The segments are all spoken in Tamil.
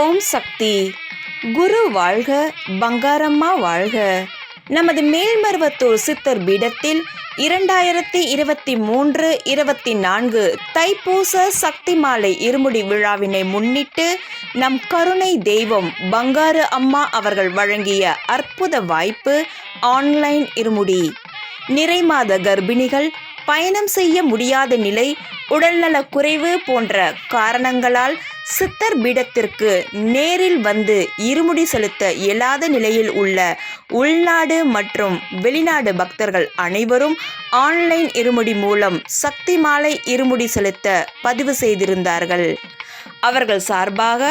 ஓம் சக்தி. குரு வாழ்க பங்காரம்மா வாழ்க. நமது மேல்மருவத்தூர் சித்தர் பீடத்தில் இரண்டாயிரத்தி இருபத்தி மூன்று இருபத்தி நான்கு தைப்பூச சக்தி மாலை இருமுடி விழாவினை முன்னிட்டு நம் கருணை தெய்வம் பங்காரு அம்மா அவர்கள் வழங்கிய அற்புத வாய்ப்பு ஆன்லைன் இருமுடி. நிறைமாத கர்ப்பிணிகள் பயணம் செய்ய முடியாத நிலை உடல்நலக் குறைவு போன்ற காரணங்களால் சித்தர் பீடத்திற்கு நேரில் வந்து இருமுடி செலுத்த இயலாத நிலையில் உள்ள உள்நாடு மற்றும் வெளிநாடு பக்தர்கள் அனைவரும் ஆன்லைன் இருமுடி மூலம் சக்தி மாலை இருமுடி செலுத்த பதிவு செய்திருந்தார்கள். அவர்கள் சார்பாக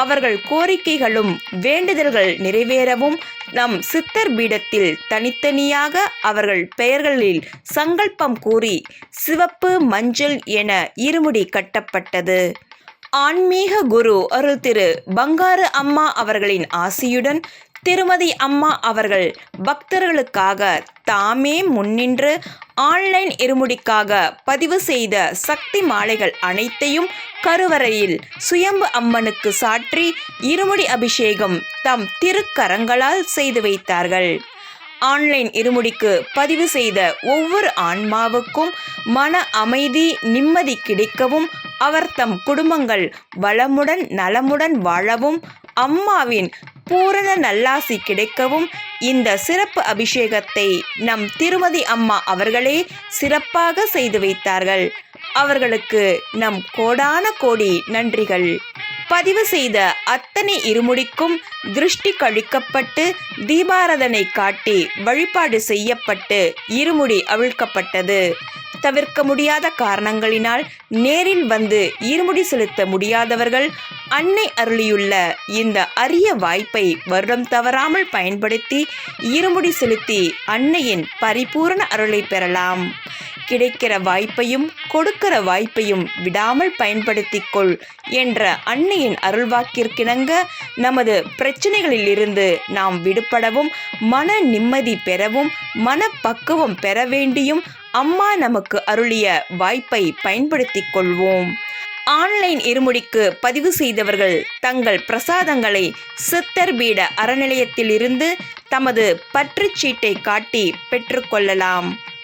அவர்கள் கோரிக்கைகளும் வேண்டுதல்கள் நிறைவேறவும் நம் சித்தர் பீடத்தில் தனித்தனியாக அவர்கள் பெயர்களில் சங்கல்பம் கூறி சிவப்பு மஞ்சள் என இருமுடி கட்டப்பட்டது. ஆன்மீக குரு அருள் திரு பங்காரு அம்மா அவர்களின் ஆசியுடன் திருமதி அம்மா அவர்கள் பக்தர்களுக்காக தாமே முன்னின்று ஆன்லைன் இருமுடிக்காக பதிவு செய்த சக்தி மாலைகள் அனைத்தையும் கருவறையில் சுயம்பு அம்மனுக்கு சாற்றி இருமுடி அபிஷேகம் தம் திருக்கரங்களால் செய்து வைத்தார்கள். ஆன்லைன் இருமுடிக்கு பதிவு செய்த ஒவ்வொரு ஆன்மாவுக்கும் மன அமைதி நிம்மதி கிடைக்கவும் அவர் தம் குடும்பங்கள் வளமுடன் நலமுடன் வாழவும் அம்மாவின் பூரண நல்லாசி கிடைக்கவும் இந்த சிறப்பு அபிஷேகத்தை நம் திருமதி அம்மா அவர்களே சிறப்பாக செய்து வைத்தார்கள். அவர்களுக்கு நம் கோடான கோடி நன்றிகள். பதிவு செய்த அத்தனை இருமுடிக்கும் திருஷ்டி கழிக்கப்பட்டு தீபாரதனை காட்டி வழிபாடு செய்யப்பட்டு இருமுடி அவிழ்க்கப்பட்டது. தவிர்க்க முடியாத காரணங்களினால் நேரில் வந்து இருமுடி செலுத்த முடியாதவர்கள் அன்னை அருளியுள்ள இந்த அரிய வாய்ப்பை வருடம் தவறாமல் பயன்படுத்தி இருமுடி செலுத்தி அன்னையின் பரிபூரண அருளை பெறலாம். கிடைக்கிற வாய்ப்பையும் கொடுக்கிற வாய்ப்பையும் விடாமல் பயன்படுத்திக் கொள் என்ற அன்னையின் அருள்வாக்கிற்கிணங்க நமது பிரச்சனைகளில் இருந்து நாம் விடுபடவும் மன நிம்மதி பெறவும் மனப்பக்குவம் பெற வேண்டியும் அம்மா நமக்கு அருளிய வாய்ப்பை பயன்படுத்திக் கொள்வோம் ஆன்லைன் இருமுடிக்கு பதிவு செய்தவர்கள் தங்கள் பிரசாதங்களை சித்தர் பீட அறநிலையத்திலிருந்து தமது பற்றுச்சீட்டை காட்டி பெற்றுக்கொள்ளலாம்.